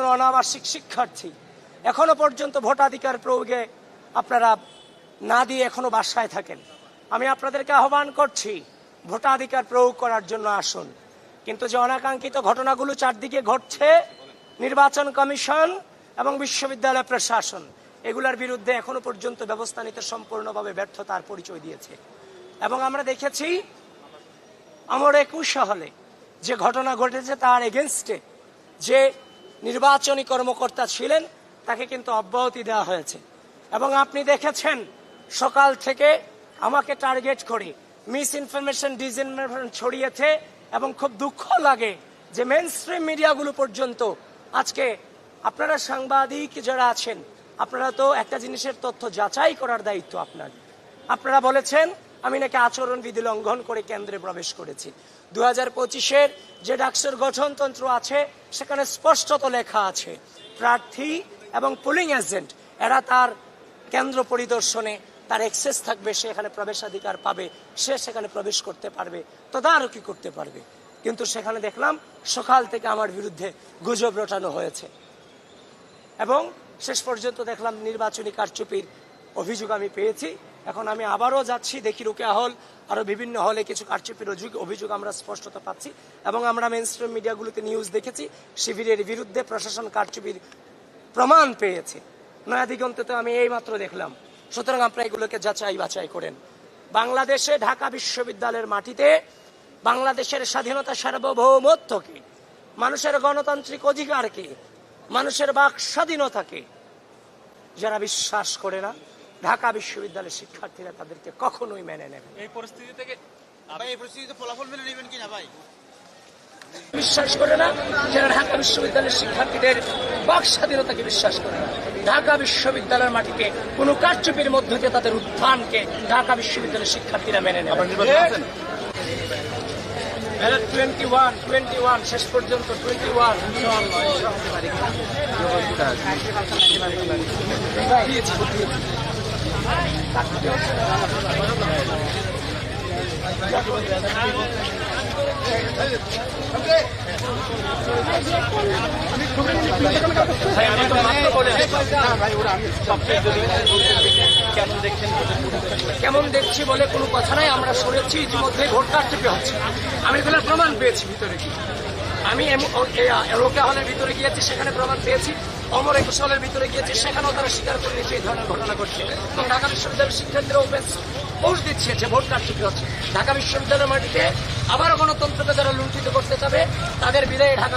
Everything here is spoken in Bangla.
কোনো অনাবাসিক শিক্ষার্থী এখনও পর্যন্ত ভোটাধিকার প্রয়োগে আপনারা না দিয়ে এখনও বাসায় থাকেন। আমি আপনাদেরকে আহ্বান করছি, ভোটাধিকার প্রয়োগ করার জন্য আসুন। কিন্তু যে অনাকাঙ্ক্ষিত ঘটনাগুলো চারদিকে ঘটছে, নির্বাচন কমিশন এবং বিশ্ববিদ্যালয় প্রশাসন, এগুলোর বিরুদ্ধে এখনও পর্যন্ত ব্যবস্থা নিতে সম্পূর্ণভাবে ব্যর্থতার পরিচয় দিয়েছে। এবং আমরা দেখেছি, আমার একুশ হলে যে ঘটনা ঘটেছে তার এগেনস্টে যে নির্বাচনী কর্মকর্তা ছিলেন, তাকে কিন্তু অব্যাহতি দেওয়া হয়েছে। এবং আপনি দেখেছেন, সকাল থেকে আমাকে টার্গেট করে মিস ইনফরমেশন ডিসইনফরমেশন ছড়িয়েছে এবং খুব দুঃখ লাগে যে মেন স্ট্রিম মিডিয়াগুলো পর্যন্ত আজকে আপনারা সাংবাদিক যারা আছেন, আপনারা তো একটা জিনিসের তথ্য যাচাই করার দায়িত্ব আপনার। আপনারা বলেছেন, আমি নাকি আচরণবিধি লঙ্ঘন করে কেন্দ্রে প্রবেশ করেছি। দু হাজার পঁচিশের যে ডাকসুর গঠনতন্ত্র আছে সেখানে স্পষ্টত লেখা আছে, প্রার্থী এবং পুলিং এজেন্ট এরা তার কেন্দ্র পরিদর্শনে তার এক্সেস থাকবে, সে এখানে প্রবেশাধিকার পাবে, সে সেখানে প্রবেশ করতে পারবে, তদারকি করতে পারবে। কিন্তু সেখানে দেখলাম, সকাল থেকে আমার বিরুদ্ধে গুজব রটানো হয়েছে। এবং শেষ পর্যন্ত দেখলাম নির্বাচনী কারচুপির অভিযোগ আমি পেয়েছি। এখন আমি আবারও যাচ্ছি, দেখি রুকেয়া হল আরও বিভিন্ন হলে কিছু কারচুপির অভিযোগ অভিযোগ আমরা স্পষ্টতা পাচ্ছি এবং আমরা মেন স্ট্রিম মিডিয়াগুলোতে নিউজ দেখেছি, শিবিরের বিরুদ্ধে প্রশাসন কারচুপির প্রমাণ পেয়েছে। নয়া দিগন্তে তো আমি এই মাত্র দেখলাম। সুতরাং আপনারা এগুলোকে যাচাই বাছাই করেন। বাংলাদেশে ঢাকা বিশ্ববিদ্যালয়ের মাটিতে বাংলাদেশের স্বাধীনতা সার্বভৌমত্বকে, মানুষের গণতান্ত্রিক অধিকারকে, মানুষের বাক স্বাধীনতাকে যারা বিশ্বাস করে না ঢাকা বিশ্ববিদ্যালয়ের শিক্ষার্থীরা তাদেরকে কখনোই মেনে নেবে এই পরিস্থিতি থেকে ভাই এই পরিস্থিতিতে ফলাফল মেনে নেবেন কিনা ভাই? বিশ্বাস করে না যারা ঢাকা বিশ্ববিদ্যালয়ের শিক্ষার্থীদের বাক স্বাধীনতাকে বিশ্বাস করে না। ঢাকা বিশ্ববিদ্যালয়ের মাটিতে কোনো কারচুপির মধ্য দিয়ে তাদের উত্থানকে ঢাকা বিশ্ববিদ্যালয়ের শিক্ষার্থীরা মেনে নেবে টোয়েন্টি ওয়ান টোয়েন্টি ওয়ান শেষ পর্যন্ত টোয়েন্টি ওয়ান তো মাত্র বলে সবচেয়ে যদি কেমন দেখছি বলে কোনো কথা নাই, আমরা শুনেছি ইতিমধ্যে ভোট কারচুপি হচ্ছে। আমি এগুলো প্রমাণ পেয়েছি ভিতরে আমি এম- ও- এ- হলের ভিতরে গিয়েছি, সেখানে প্রমাণ পেয়েছি। অমর একুশ সালের ভিতরে গিয়েছে, সেখানেও তারা স্বীকার করে নিয়েছে এই ধরনের ঘটনা ঘটছে। এবং ঢাকা বিশ্ববিদ্যালয়ের শিক্ষার্থীরা ওপেন পোস্ট দিচ্ছে যে ভোট কারচুপি হচ্ছে। ঢাকা বিশ্ববিদ্যালয়ের মাটিতে আবারও গণতন্ত্রকে যারা লুণ্ঠিত করতে চাবে, তাদের বিদায়ে ঢাকা